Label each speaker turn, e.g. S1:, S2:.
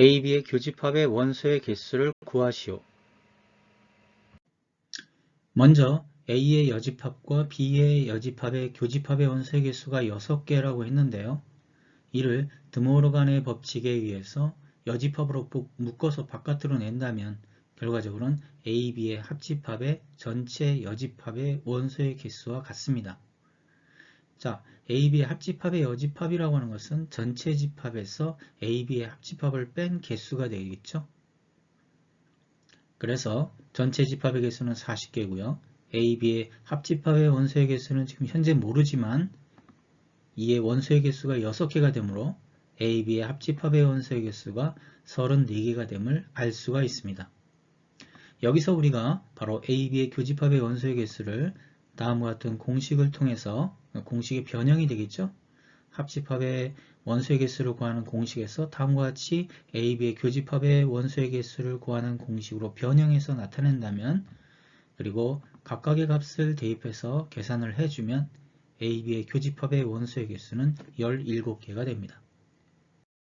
S1: A, B의 교집합의 원소의 개수를 구하시오. 먼저 A의 여집합과 B의 여집합의 교집합의 원소의 개수가 6개라고 했는데요. 이를 드모르간의 법칙에 의해서 여집합으로 묶어서 바깥으로 낸다면 결과적으로는 A, B의 합집합의 전체 여집합의 원소의 개수와 같습니다. 자, A, B의 합집합의 여집합이라고 하는 것은 전체 집합에서 A, B의 합집합을 뺀 개수가 되겠죠. 그래서 전체 집합의 개수는 40개고요. A, B의 합집합의 원소의 개수는 지금 현재 모르지만 이의 원소의 개수가 6개가 되므로 A, B의 합집합의 원소의 개수가 34개가 됨을 알 수가 있습니다. 여기서 우리가 바로 A, B의 교집합의 원소의 개수를 다음과 같은 공식을 통해서 공식의 변형이 되겠죠. 합집합의 원소의 개수를 구하는 공식에서 다음과 같이 A, B의 교집합의 원소의 개수를 구하는 공식으로 변형해서 나타낸다면 그리고 각각의 값을 대입해서 계산을 해주면 A, B의 교집합의 원소의 개수는 17개가 됩니다.